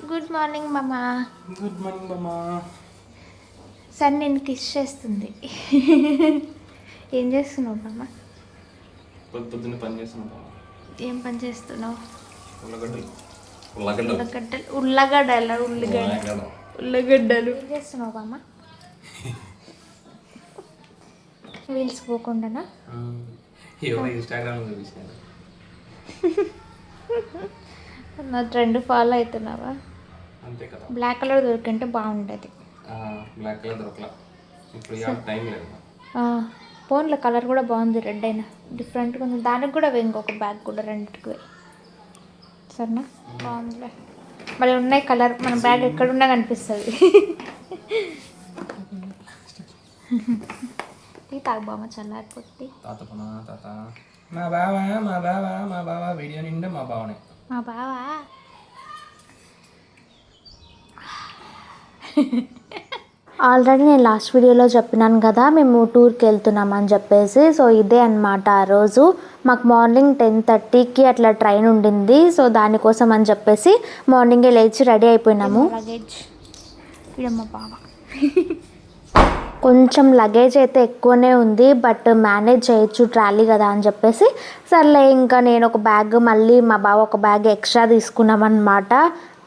Good morning మామా good morning బామ్మా సరే నేను కిస్ చేస్తుంది. ఏం చేస్తున్నావు మామ పొద్దు పొద్దున్నే పని చేస్తున్నాం బామ్మ ఏం పని చేస్తున్నావు? ఉల్లగడ్డలు. ఉల్లగడ్డలు. ఉల్లగడ్డలు. ఉల్లగడ్డల ఉల్లిగడ్డ. ఉల్లగడ్డ. ఉల్లగడ్డలు. ఏం చేస్తున్నావు మామ వీల్స్ పోకుండానా? ఇన్స్టాగ్రామ్ చూపించాను నా ట్రెండ్ ఫాలో అవుతున్నావా? అంతే కదా. బ్లాక్ కలర్ దొరికింటే బాగుంటుంది బ్లాక్ కలర్ దొరకలా. ఇప్పుడు టైం లేదు. ఫోన్లో కలర్ కూడా బాగుంది రెడ్ అయినా. డిఫరెంట్గా ఉంది. దానికి కూడా ఇంకొక బ్యాగ్ కూడా రెండింటికి సరేనా? బాగుందిలే. మళ్ళీ ఉన్నాయి కలర్. మన బ్యాగ్ ఎక్కడున్నా కనిపిస్తుంది. టీ తాగు బామ్మ చల్లారిపోతుంది తాత? మా బావ మా బావ మా బావ వీడియో నిండా మా బావనే. మా బావా. ఆల్రెడీ నేను లాస్ట్ వీడియోలో చెప్పినాను కదా మేము టూర్కి వెళ్తున్నామని చెప్పేసి. సో ఇదే అన్నమాట ఆ రోజు. మాకు మార్నింగ్ టెన్ థర్టీకి అట్లా ట్రైన్ ఉండింది. సో దానికోసం అని చెప్పేసి మార్నింగే లేచి రెడీ అయిపోయినాము. లగేజ్ మా బావ. కొంచెం లగేజ్ అయితే ఎక్కువనే ఉంది బట్ మేనేజ్ చేయొచ్చు ట్రాలీ కదా అని చెప్పేసి. సర్లే ఇంకా నేను ఒక బ్యాగ్ మళ్ళీ మా బావ ఒక బ్యాగ్ ఎక్స్ట్రా తీసుకున్నామన్నమాట.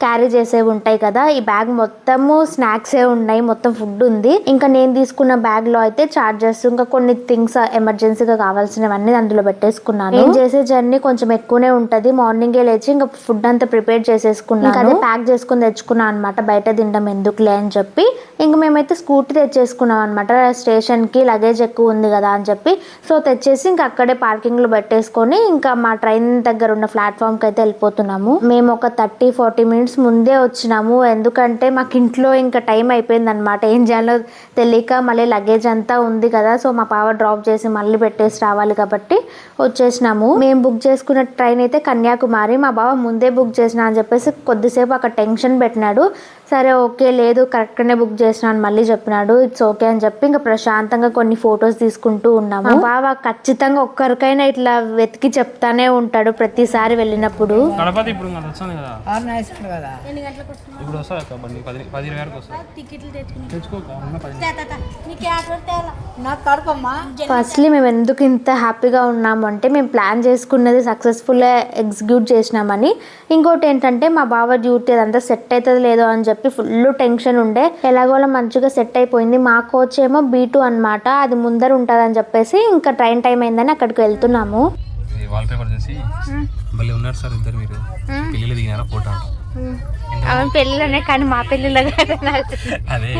క్యారీ చేసేవి ఉంటాయి కదా ఈ బ్యాగ్ మొత్తము స్నాక్సే ఉన్నాయి మొత్తం ఫుడ్ ఉంది. ఇంకా నేను తీసుకున్న బ్యాగ్లో అయితే చార్జెస్ ఇంకా కొన్ని థింగ్స్ ఎమర్జెన్సీగా కావాల్సినవన్నీ అందులో పెట్టేసుకున్నాను. నేను చేసే జర్నీ కొంచెం ఎక్కువనే ఉంటది. మార్నింగే లేచి ఇంకా ఫుడ్ అంతా ప్రిపేర్ చేసేసుకున్నాను. అదే ప్యాక్ చేసుకుని తెచ్చుకున్నాను అనమాట బయట తినడం ఎందుకులే అని చెప్పి. ఇంక మేమైతే స్కూటీ తెచ్చేసుకున్నాం అనమాట స్టేషన్కి లగేజ్ ఎక్కువ ఉంది కదా అని చెప్పి. సో తెచ్చేసి ఇంకా అక్కడే పార్కింగ్లో పెట్టేసుకొని ఇంకా మా ట్రైన్ దగ్గర ఉన్న ప్లాట్ఫామ్కి అయితే వెళ్ళిపోతున్నాము. మేము ఒక థర్టీ ఫార్టీ మినిట్స్ ముందే వచ్చినాము. ఎందుకంటే మాకు ఇంట్లో ఇంకా టైం అయిపోయింది అనమాట ఏం చేయాలో తెలియక మళ్ళీ లగేజ్ అంతా ఉంది కదా సో మా పావ డ్రాప్ చేసి మళ్ళీ పెట్టేసి రావాలి కాబట్టి వచ్చేసినాము. మేము బుక్ చేసుకున్న ట్రైన్ అయితే కన్యాకుమారి. మా బావ ముందే బుక్ చేసిన అని చెప్పేసి కొద్దిసేపు అక్కడ టెన్షన్ పెట్టినాడు. సరే ఓకే లేదు కరెక్ట్గానే బుక్ చేసినాను మళ్ళీ చెప్పినాడు. ఇట్స్ ఓకే అని చెప్పి ఇంకా ప్రశాంతంగా కొన్ని ఫొటోస్ తీసుకుంటూ ఉన్నాము. బావ ఖచ్చితంగా ఒక్కరికైనా ఇట్లా వెతికి చెప్తానే ఉంటాడు ప్రతిసారి వెళ్ళినప్పుడు. గణపతి ఇప్పుడు వస్తుంది కదా? ఇప్పుడు బండి? పది పది ఇరవై వరకు ఫస్ట్లీ మేము ఎందుకు ఇంత హ్యాపీగా ఉన్నాము అంటే మేము ప్లాన్ చేసుకున్నది సక్సెస్ఫుల్గా ఎగ్జిక్యూట్ చేసినామని. ఇంకోటి ఏంటంటే మా బావ డ్యూటీ అదంతా సెట్ అవుతుంది లేదో అని చెప్పి ఫుల్ టెన్షన్ ఉండే. ఎలాగోలా మంచిగా సెట్ అయిపోయింది. మా కోచ్ ఏమో బీ టూ అనమాట అది ముందర ఉంటుందని చెప్పేసి ఇంకా ట్రైన్ టైం అయిందని అక్కడికి వెళ్తున్నాము. వాల్ పేపర్ చూసి భలే ఉన్నారు సార్ ఇద్దరు మీరు. పెళ్ళిళ్ళు దిగినారా ఫోటో అవును పెళ్ళిలోనే కానీ మా పెళ్ళిలో అదే.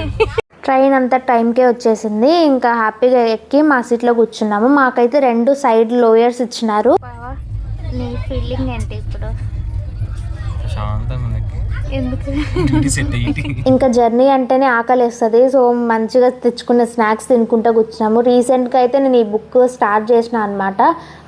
ట్రైన్ అంతా టైంకే వచ్చేసింది. ఇంకా హ్యాపీగా ఎక్కి మా సీట్లో కూర్చున్నాము. మాకైతే రెండు సైడ్ లోయర్స్ ఇచ్చినారు. నీ ఫీలింగ్ ఏంటి ఇప్పుడు? ప్రశాంతంగా ఉంది. ఎందుకు? డ్యూటీ సెట్ అయ్యి. ఇంకా జర్నీ అంటేనే ఆకలి వేస్తుంది సో మంచిగా తెచ్చుకున్న స్నాక్స్ తినుకుంటూ కూర్చున్నాము. రీసెంట్గా అయితే నేను ఈ బుక్ స్టార్ట్ చేసిన అనమాట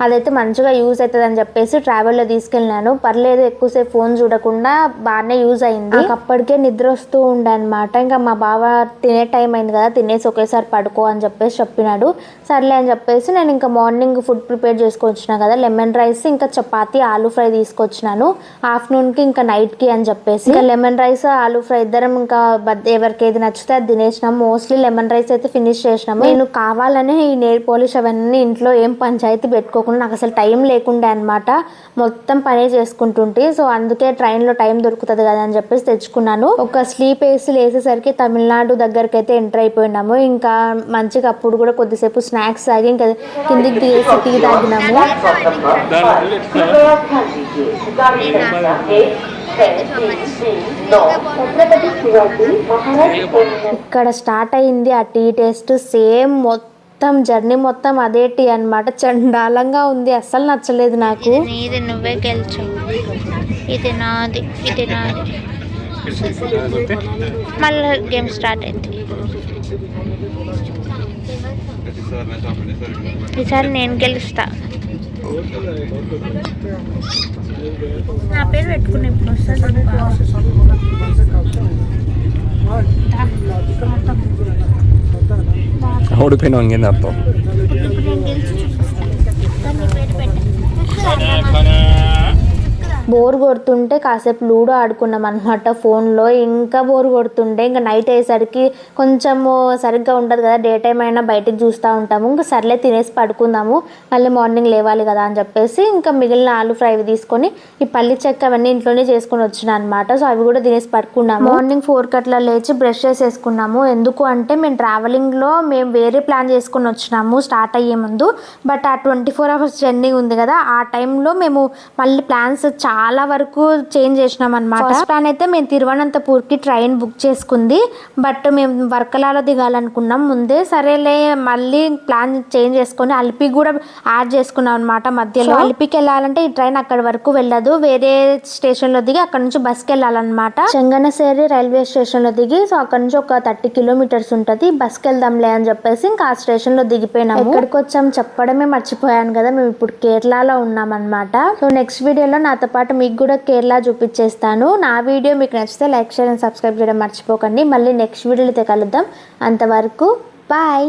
అదైతే మంచిగా యూజ్ అవుతుంది అని చెప్పేసి ట్రావెల్లో తీసుకెళ్ళినాను. పర్లేదు ఎక్కువసేపు ఫోన్ చూడకుండా బాగానే యూజ్ అయింది. అప్పటికే నిద్ర వస్తూ ఉండే అనమాట ఇంకా మా బావ తినే టైం అయింది కదా తినేసి ఒకేసారి పడుకో అని చెప్పేసి చెప్పినాడు. సర్లే అని చెప్పేసి నేను ఇంకా మార్నింగ్ ఫుడ్ ప్రిపేర్ చేసుకొచ్చిన కదా లెమన్ రైస్ ఇంకా చపాతి ఆలూ ఫ్రై తీసుకొచ్చినాను. ఆఫ్టర్నూన్కి ఇంకా నైట్కి అని చెప్పేసి. ఇంకా లెమన్ రైస్ ఆలూ ఫ్రై ఇద్దరం ఇంకా ఎవరికి ఏది నచ్చితే అది తినేసినాం. మోస్ట్లీ లెమన్ రైస్ అయితే ఫినిష్ చేసినాము. నేను కావాలనే ఈ నెయిల్ పాలిష్ అవన్నీ ఇంట్లో ఏం పంచాయతీ పెట్టుకోకుండా నాకు అసలు టైం లేకుండే అనమాట మొత్తం పనే చేసుకుంటుంటే. సో అందుకే ట్రైన్లో టైం దొరుకుతుంది కదా అని చెప్పేసి తెచ్చుకున్నాను. ఒక స్లీప్ వేసి లేసేసరికి తమిళనాడు దగ్గరికి అయితే ఎంటర్ అయిపోయినాము. ఇంకా మంచిగా అప్పుడు కూడా కొద్దిసేపు స్నాక్స్ తాగి ఇంకా కిందికి దిగేసి టీ తాగినాము. ఇక్కడ స్టార్ట్ అయింది ఆ టీ టేస్ట్. సేమ్ మొత్తం జర్నీ మొత్తం అదే టీ అన్నమాట. చండాలంగా ఉంది అస్సలు నచ్చలేదు నాకు. ఇది నువ్వే గెలిచు. ఇది నాది ఇది నాది. మళ్ళీ గేమ్ స్టార్ట్ అయింది. ఈసారి నేను గెలుస్తా. నా పేరు పెట్టుకుని ఇప్పుడు వస్తుంది ఓడిపోయినా ఇంకేంది అర్థం ఇప్పుడు నేను గెలిచి చూపిస్తాను నీ పేరు పెట్టు బోర్ కొడుతుంటే కాసేపు లూడో ఆడుకున్నాం అనమాట ఫోన్లో. ఇంకా బోర్ కొడుతుండే. ఇంకా నైట్ అయ్యేసరికి కొంచెము సరిగ్గా ఉండదు కదా. డే టైం అయినా బయటకు చూస్తూ ఉంటాము. ఇంకా సర్లే తినేసి పడుకుందాము. మళ్ళీ మార్నింగ్ లేవాలి కదా అని చెప్పేసి ఇంకా మిగిలిన ఆలు ఫ్రై తీసుకొని ఈ పల్లి చెక్క అవన్నీ ఇంట్లోనే చేసుకొని వచ్చిన అనమాట సో అవి కూడా తినేసి పడుకున్నాము. మార్నింగ్ ఫోర్ కట్లా లేచి బ్రష్ చేసేసుకున్నాము. ఎందుకు అంటే మేము ట్రావెలింగ్లో మేము వేరే ప్లాన్ చేసుకొని వచ్చినాము స్టార్ట్ అయ్యే ముందు. బట్ ఆ ట్వంటీ ఫోర్ అవర్స్ జర్నీ ఉంది కదా. ఆ టైంలో మేము మళ్ళీ ప్లాన్స్ చాలా వరకు చేంజ్ చేసినాం అనమాట ఫస్ట్ ప్లాన్ అయితే మేము తిరువనంతపూర్కి ట్రైన్ బుక్ చేసుకుంది. బట్ మేము వర్కలాలో దిగాలనుకున్నాం. ముందే సరేలే మళ్ళీ ప్లాన్ చేంజ్ చేసుకొని అల్పి కూడా యాడ్ చేసుకున్నాం అనమాట మధ్యలో. అల్పికి వెళ్ళాలంటే ఈ ట్రైన్ అక్కడి వరకు వెళ్ళదు. వేరే స్టేషన్లో దిగి అక్కడ నుంచి బస్కి వెళ్ళాలన్నమాట. చెంగనసేరి రైల్వే స్టేషన్లో దిగి సో అక్కడ నుంచి ఒక థర్టీ కిలోమీటర్స్ ఉంటది. బస్కి వెళ్దాంలే అని చెప్పేసి ఇంకా ఆ స్టేషన్లో దిగిపోయినాము. ఎక్కడికి వచ్చాం చెప్పడమే మర్చిపోయాను కదా. మేము ఇప్పుడు కేరళలో ఉన్నాం అనమాట సో నెక్స్ట్ వీడియోలో నాతో పాటు మీకు కూడా కేరళ చూపించేస్తాను. నా వీడియో మీకు నచ్చితే లైక్ షేర్ అండ్ సబ్స్క్రైబ్ చేయడం మర్చిపోకండి. మళ్ళీ నెక్స్ట్ వీడియోలో కలుద్దాం. అంతవరకు బాయ్.